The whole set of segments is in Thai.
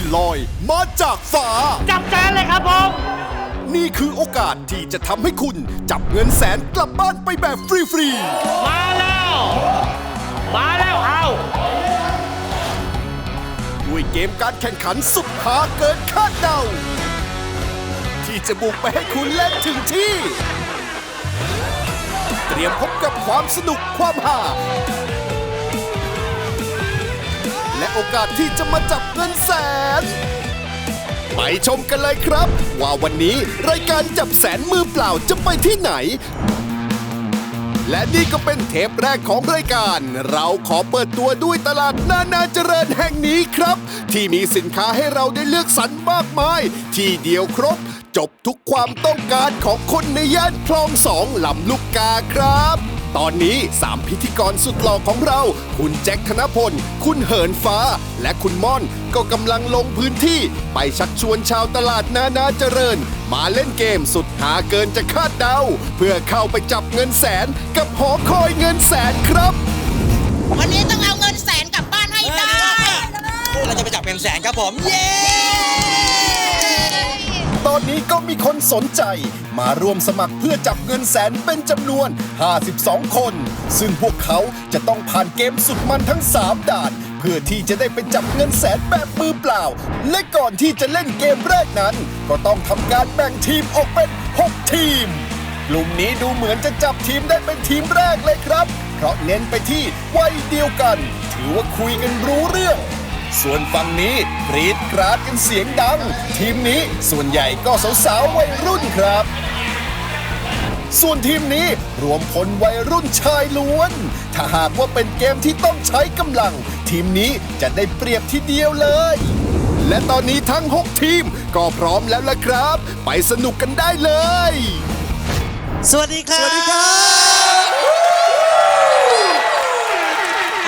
แสนที่ลอยมาจากฟ้า จับแสนเลยครับผม นี่คือโอกาสที่จะทำให้คุณจับเงินแสนกลับบ้านไปแบบฟรีมาแล้ว มาแล้วเอาๆด้วยเกมการแข่งขันสุดหาเกินคาดเดา ที่จะบุกไปให้คุณเล่นถึงที่ เตรียมพบกับความสนุกความหา และโอกาสที่จะมาจับเงินแสน ไปชมกันเลยครับ ว่าวันนี้รายการจับแสนมือเปล่าจะไปที่ไหน และนี่ก็เป็นเทปแรกของรายการ เราขอเปิดตัวด้วยตลาดนานาเจริญแห่งนี้ครับ ที่มีสินค้าให้เราได้เลือกสรรมากมาย ที่เดียวครบ จบทุกความต้องการของคนในย่านคลองสองลำลูกกาครับ ตอนนี้ 3 พิธีกรสุดหล่อของเรา คุณแจ็คธนพล คุณเหินฟ้า และคุณม่อนก็กำลังลงพื้นที่ ไปชักชวนชาวตลาดนานาเจริญ มาเล่นเกมสุดหาเกินจะคาดเดา เพื่อเข้าไปจับเงินแสนกับหอคอยเงินแสนครับ วันนี้ต้องเอาเงินแสนกลับบ้านให้ได้ เราจะไปจับเป็นแสนครับผม เย้ ตอนนี้ก็มีคนสนใจ มาร่วมสมัครเพื่อจับเงินแสนเป็นจำนวน 52 คน ซึ่งพวกเขาจะต้องผ่านเกมสุดมันทั้ง 3 ด่าน เพื่อที่จะได้ไปจับเงินแสนแบบมือเปล่า และก่อนที่จะเล่นเกมแรกนั้น ก็ต้องทำการแบ่งทีมออกเป็น 6 ทีม กลุ่มนี้ดูเหมือนจะจับทีมได้เป็นทีมแรกเลยครับ เพราะเน้นไปที่วัยเดียวกัน ถือว่าคุยกันรู้เรื่อง ส่วนฝั่งนี้กรีดกราดกันเสียงดัง ทีมนี้ส่วนใหญ่ก็สาวๆวัยรุ่นครับ ส่วนทีมนี้รวมพลวัยรุ่นชายล้วน ถ้าหากว่าเป็นเกมที่ต้องใช้กำลัง ทีมนี้จะได้เปรียบทีเดียวเลย และตอนนี้ทั้ง 6 ทีมก็พร้อมแล้วล่ะครับ ไปสนุกกันได้เลย สวัสดีครับ สวัสดีครับ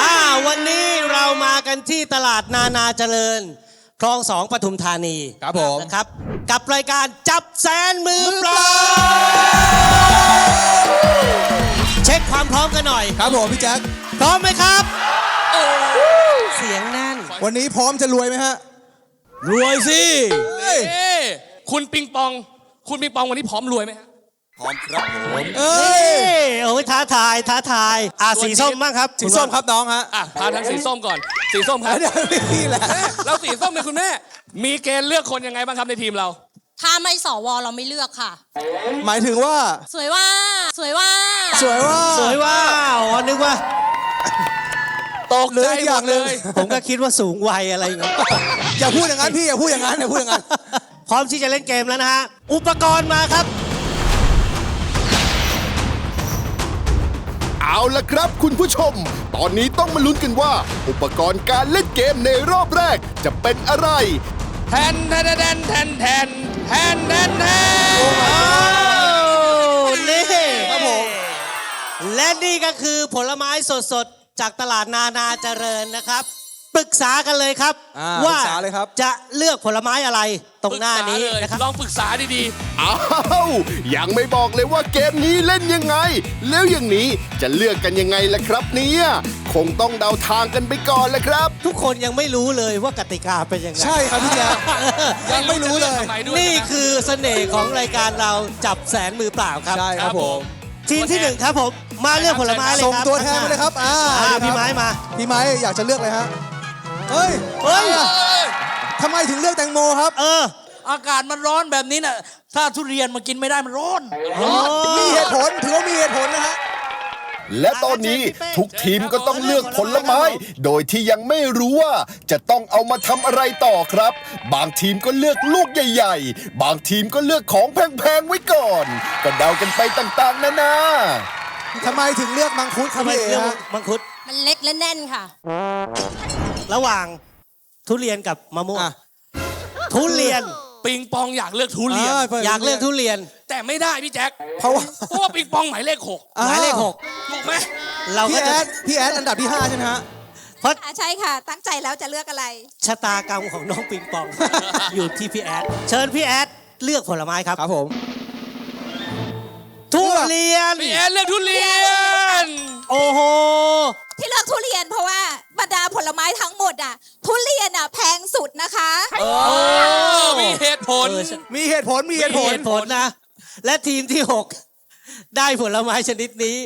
อ่าวันนี้เรามากันที่ตลาดนานาเจริญ คลองสองปทุมธานีครับผม นะครับ กับรายการจับแสนมือเปล่าเช็คความพร้อมกันหน่อย ครับผมพี่แจ็คพร้อมไหมครับเสียงแน่น วันนี้พร้อมจะรวยไหมฮะ รวยสิ เฮ้ยเอ้คุณปิงปอง คุณปิงปองวันนี้พร้อมรวยไหมฮะ พร้อมครับผมเอ้เอ้ยยโอ้ยท้าทายท้าทายอ่าส่วนสีนี้ส้มบ้างครับสีส้มครับน้องฮะอะพาทั้งสีส้มก่อน สีส้มครับเดี๋ยวนี่แหละแล้วสีส้มเนี่ยคุณแม่ มีเกณฑ์เลือกคนยังไงบ้างครับในทีมเรา ถ้าไม่สวเราไม่เลือกค่ะ หมายถึงว่า สวยว่า สวยว่า สวยว่าสวยว่าอ๋อนึกว่าตกหรือใจอีกหอมย่าดงหเลนึ่งยผมก็คิดว่าสูงวัยอะไรอย่างเงี้ยอย่าพูดอย่างนั้นพี่อย่าพูดอย่างนั้นอย่าพูดอย่างนั้นพร้อมที่จะเล่นเกมแล้วนะฮะอุปกรณ์มาครับ เอาละครับคุณผู้ชม ตอนนี้ต้องมาลุ้นกันว่า อุปกรณ์การเล่นเกมในรอบแรกจะเป็นอะไร แทนแทนแทนแทนแทนแทนแทนแทนนี่ครับผมและนี่ก็คือผลไม้สดๆ จากตลาดนานาเจริญนะครับ ปรึกษากันเลยครับ อ่าว่าปรึกษาเลยครับ จะเลือกผลไม้อะไรตรงหน้านี้ปรึกษเลยนะครับ ลองปรึกษาดีอ้าวยังไม่บอกเลยว่าเกมนี้เล่นยังไง แล้วอย่างนี้จะเลือกกันยังไงล่ะครับเนี่ยคงต้องเดาทางกันไปก่อนแหละครับ ทุกคนยังไม่รู้เลยว่ากติกาเป็นยังไง ใช่ครับพี่แจ็คๆยังไม่รู้เลย จะอกทำไมด้วยนี่ะ คือเสน่ห์ของรายการเราจับแสนมือเปล่าครับ ใช่ครับผม ทีมที่หนึ่งครับผม มาเลือกผลไม้เลยส่งครับตัวแทนมาเลยครับอ่าอ่าเดี๋ยวพี่ไม้มา พี่ไม้อยากจะเลือกเลยฮะ เฮ้ย เฮ้ยอะทำไมถึงเลือกแตงโมครับ เออ อากาศมันร้อนแบบนี้น่ะ ถ้าทุเรียนมากินไม่ได้มันร้อน มีเหตุผล ถือว่ามีเหตุผลนะฮะ และตอนนี้ทุกทีมก็ต้องเลือกผลไม้ โดยที่ยังไม่รู้ว่าจะต้องเอามาทำอะไรต่อครับ บางทีมก็เลือกลูกใหญ่ ๆ บางทีมก็เลือกของแพงๆไว้ก่อน ก็เดากันไปต่างๆนานาทำไมถึงเลือกมังคุดครับทำไมพี่เอเลือกฮะมังคุด มันเล็กและแน่นค่ะ ระหว่างทุเรียนกับมะม่วงอะ ทุเรียนปิงปองอยากเลือกทุเรียนอยากเลือกทุเรียน แต่ไม่ได้พี่แจ็คเพราะว่า เพราะว่าปิงปองหมายเลขหกหมายเลขหกถูกไหมเราพี่ก็แอจะดพี่แอดอันดับที่ 5 ใช่ไหมฮะ เพราะอะใช่ค่ะ ตั้งใจแล้วจะเลือกอะไร ชะตากรรมของน้องปิงปอง อยู่ที่พี่แอดเชิญพี่แอดเลือกผลไม้ครับ ครับผม ทุเรียน พี่แอนเลือกทุเรียน โอ้โห ที่เลือกทุเรียนเพราะว่าบรรดาผ ลไม้ทั้งหมดอะ ทุเรียนอะแพงสุดนะคะ เออมีเหตุผล เออใช่ มีเหตุผลมีเหตุผมีลเหตุผลนะ และทีมที่6ได้ผลไม้ชนิดนี้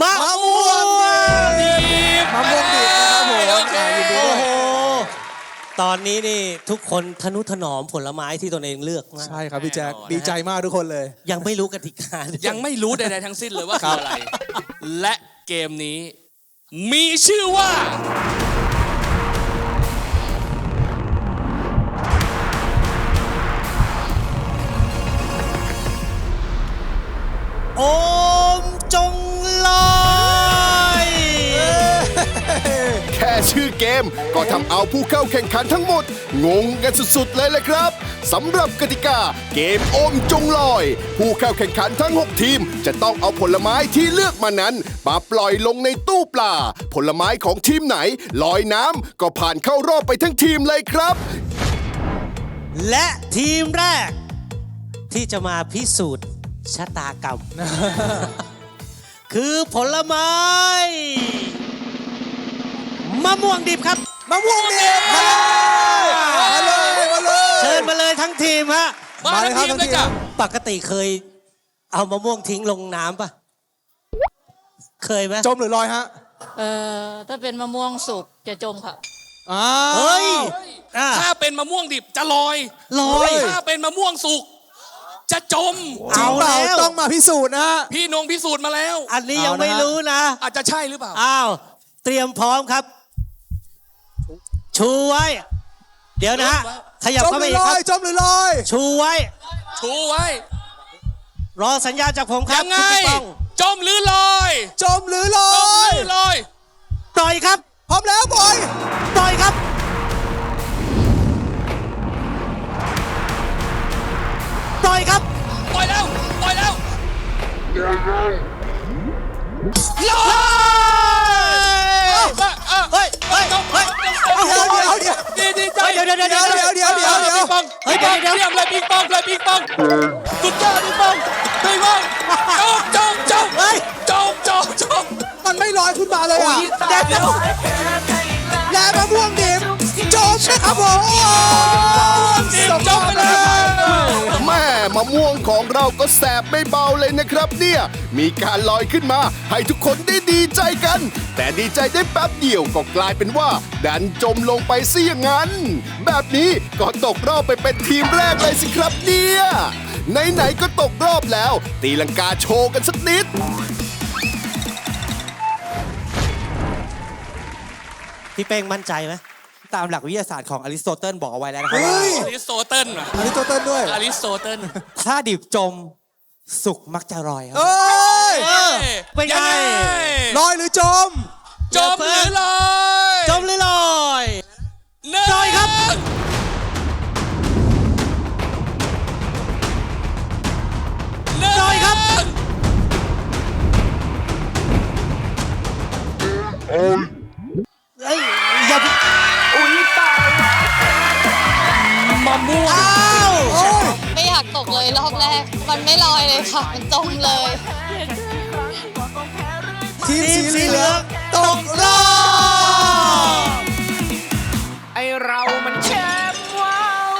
มะมะม่ม่ววงง มะม่วงดิบนะครับผมโอเคอ่ายินดีโอ้ด้วยโหตอนนี้นี่ทุกคนทนุถนอมผลไม้ที่ตนเองเลือกมากใช่ครับพี่แจ๊คดีใจมากทุกคนเลย ยังไม่รู้กติกาด้วยังไม่รู้ใดๆทั้งสิ้นเลยว่าคืออะไร และเกมนี้ มีชื่อว่า ชื่อเกม ก็ทำเอาผู้เข้าแข่งขันทั้งหมด งงกันสุดๆเลยเลยครับสำหรับกติกาเกมโอมจงลอย ผู้เข้าแข่งขันทั้ง 6 ทีม จะต้องเอาผลไม้ที่เลือกมานั้นมาปล่อยลงในตู้ปลา ผลไม้ของทีมไหนลอยน้ำก็ผ่านเข้ารอบไปทั้งทีมเลยครับ และทีมแรก ที่จะมาพิสูจน์ชะตากรรม คือผลไม้ มะม่วงดิบครับ มะม่วงดิบมาเลยมาเลย เชิญมาเลยทั้งทีมฮะมามาเลทั้ยงครับทีมเลยจ้ะปกติเคย เอามะม่วงทิ้งลงน้ำปะเคยไหมจมหรือลอยฮะเอ่อถ้าเป็นมะม่วงสุกจะจมค่ะ อ้าเฮ้ยวอะ ถ้าเป็นมะม่วงดิบจะลอยลอย ถ้าเป็นมะม่วงสุกจะจม จริงเปล่าเอาแล้ว ต้องมาพิสูจน์นะฮะ พี่นงพิสูจน์มาแล้ว อันนี้ยังเอานะไม่รู้นะ อาจจะใช่หรือเปล่า อ้าว เตรียมพร้อมครับ ชูไว้ เดี๋ยวนะฮะขยับจมเข้าหไปรืออีกลคอรับ ยจมหรือลอย ชูไว้ ชูไว้ รอสัญญาณจากผมครับยังไง คุณป้องจมหรือลอยจมหรือลจมอหยรือลอยปล่อยครับ พร้อมแล้วบอยปล่อยครับปล่อยครับ ปล่อยแล้ว ปล่อยแล้วลอย เฮ้ยบอลเดี๋ยวเดี๋ยวเลยปิงปองเลยปิงปองสุดยอดปิงปองปิงปองจบจบจบเฮ้ยจบจบจบมันไม่ลอยขึ้นมาเลยอะเดี๋ยวและมะม่วงดิบจบนะครับผม ม่วงของเราก็แสบไม่เบาเลยนะครับเนี่ย มีการลอยขึ้นมาให้ทุกคนได้ดีใจกัน แต่ดีใจได้แป๊บเดียวก็กลายเป็นว่า ดันจมลงไปซะอย่างนั้น แบบนี้ก็ตกรอบไปเป็นทีมแรกเลยสิครับเนี่ยไหนๆก็ตกรอบแล้ว ตีลังกาโชว์กันสักนิดพี่เป้งมั่นใจไหม ตามหลักวิทยาศาสตร์ของอริสโตเติลบอกเอาไว้แล้วนะครับเฮ้ย อริสโตเติลว่ะอันนี้ตัวเต้นด้วยอริสโตเติลถ้าดิบจมสุกมักจะลอยครับ เอ้ยเป็นไง ลอยหรือจม จมหรือล อ้าวไม่อยากตกเลยรอบแรก มันไม่ลอยเลยค่ะ มันจมเลย ทีมทีมสีสีเหเหลืลือองงตตกกรรออบไอเรามันแชมป์ว้าว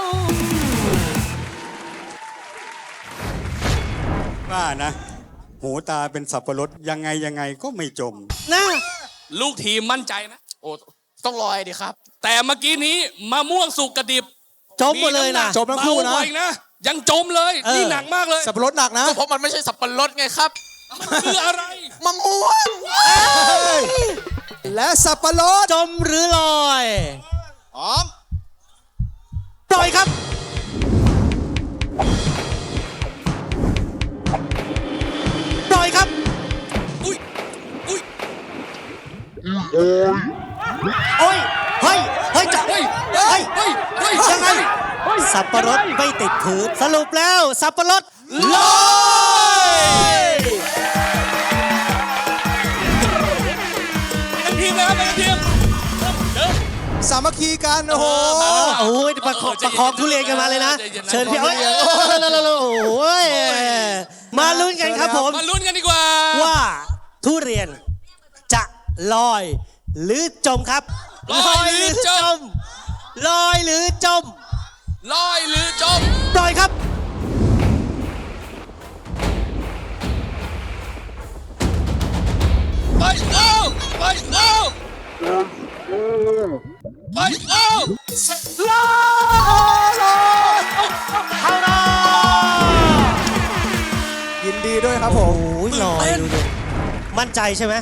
ว่านะหูตาเป็นสับปะรดยังไงยังไงก็ไม่จม นะลูกทีมมั่นใจนะ โอ้ต้องลอยดิครับ แต่เมื่อกี้นี้มะม่วงสุกกระดิบ จมหมดเลยนะจมทั้งคู่นะเบากว่าอีกนะ ยังจมเลยเออนี่หนักมากเลย สับปะรดหนักนะ เพราะมันไม่ใช่สับปะรดไงครับคืออะไรมะม่วงและสับปะรดจมหรือลอยพร้อมปล่อยครับปล่อยครับ อุ้ยอุ้ยโอ้ยเฮ้ยเฮ้ยจะเฮ้ยเฮ้ยเฮ้ยเฮ้ยยังไงสับปะรดไม่ติดพื้นสรุปแล้วสับปะรดลอยเป็นทีมเลยครับเป็นทีมเดี๋ยวสามัคคีกันโอ้โหโอ้ยประคองประคองทุเรียนกันมาเลยนะใจเย็นๆนะ เชิญพี่เอ้ยโอ้ยมาลุ้นกันครับผม มาลุ้นกันดีกว่าว่าทุเรียนจะลอย หรือจมครับลอยหรือจม ลอยหรือจม ลอยหรือจมปล่อยครับ ไปเอาไปเอาไปเอายินดีด้วยครับผมโอ้ยลอยดูดิมั่นใจใช่ไหม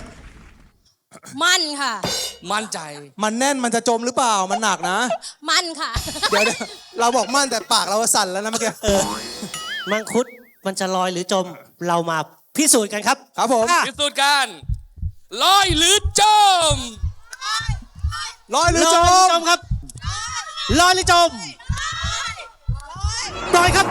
มั่นค่ะ มั่นใจ มันแน่นมันจะจมหรือเปล่ามันหนักนะ มั่นค่ะ เดี๋ยวเดี๋ยวเราบอกมั่นแต่ปากเราสั่นแล้วนะเมื่อกี้มังคุดมันจะลอยหรือจมเรามาพิสูจน์กันครับ ครับผมอะพิสูจน์กันลอยหรือจมลอยหรือลจอยหรือจมมครับลอยหรือจมปล่อยครับ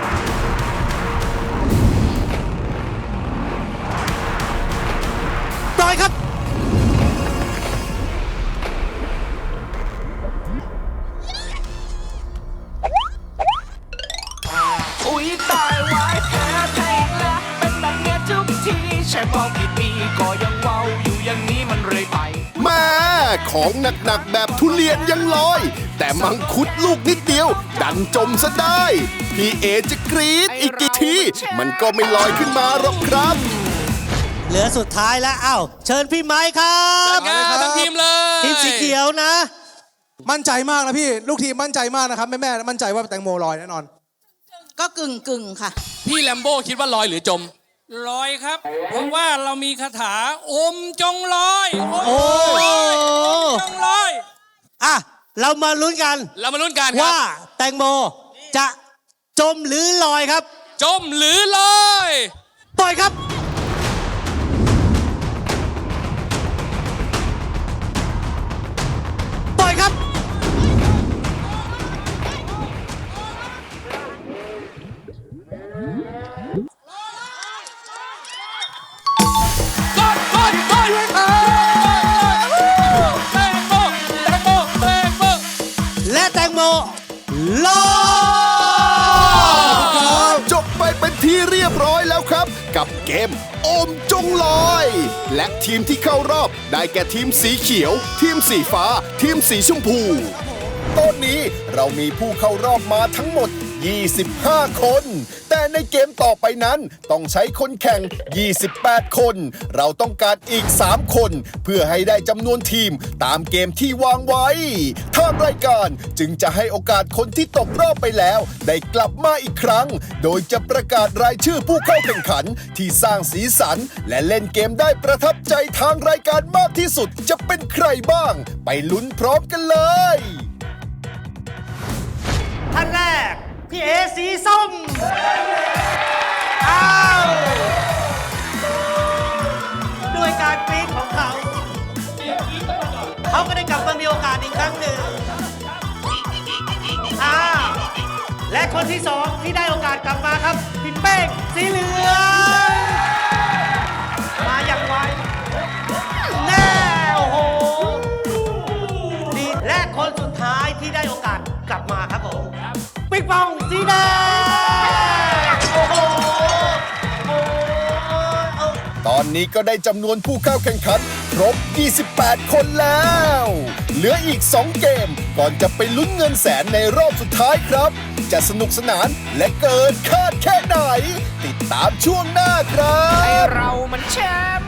ของหนักๆแบบทุเรียนยังลอย แต่มังคุดลูกนิดเดียว ดันจมซะได้ พี่เอจะกรี๊ดอีกกี่ที มันก็ไม่ลอยขึ้นมาหรอกครับ เหลือสุดท้ายแล้วอ้าวเชิญพี่ไม้ครัเชิบญครับทั้งทีมเลยทีมสีเขียวนะ มั่นใจมากนะพี่ลูกทีมมั่นใจมากนะครับแม่แม่ๆมั่นใจว่าแตงโมลอยแน่นอน ก็กึ่งกึ่งๆค่ะ พี่แลมโบ้คิดว่าลอยหรือจม ลอยครับเพราะว่าเรามีคาถาอมจงลอยอมโอ้จงลอย อะเรามาลุ้นกัน เรามาลุ้นกันครัว่าบแตงโมจะจมหรือลอยครับ จมหรือลอย ปล่อยครับ เกมโอมจงลอย และทีมที่เข้ารอบได้แก่ทีมสีเขียว ทีมสีฟ้า ทีมสีชมพูตอนนี้เรามีผู้เข้ารอบมาทั้งหมด 25 คน แต่ในเกมต่อไปนั้นต้องใช้คนแข่ง 28 คน เราต้องการอีก 3 คน เพื่อให้ได้จำนวนทีมตามเกมที่วางไว้ทางรายการจึงจะให้โอกาสคนที่ตกรอบไปแล้ว ได้กลับมาอีกครั้ง โดยจะประกาศรายชื่อผู้เข้าแข่งขันที่สร้างสีสัน และเล่นเกมได้ประทับใจทางรายการมากที่สุดจะเป็นใครบ้าง ไปลุ้นพร้อมกันเลย ท่านแรก พี่เอสีส้ม อ้าว ด้วยการกรี๊ดของเขา เขาก็ได้กลับมามีโอกาสอีกครั้งหนึ่งอ้าวและคนที่สองที่ได้โอกาสกลับมาครับพี่เป้งสีเหลืองมาอย่างไวแน่โอ้โหดีและคนสุดท้ายที่ได้โอกาสกลับมาครับ ปิ๊กปองสีแดงโอ้โหโอ้โหตอนนี้ก็ได้จำนวนผู้เข้าแข่งขันครบ 28 คนแล้ว เหลืออีก 2 เกม ก่อนจะไปลุ้นเงินแสนในรอบสุดท้ายครับ จะสนุกสนานและเกินคาดแค่ไหน ติดตามช่วงหน้าครับเรามันแชมป์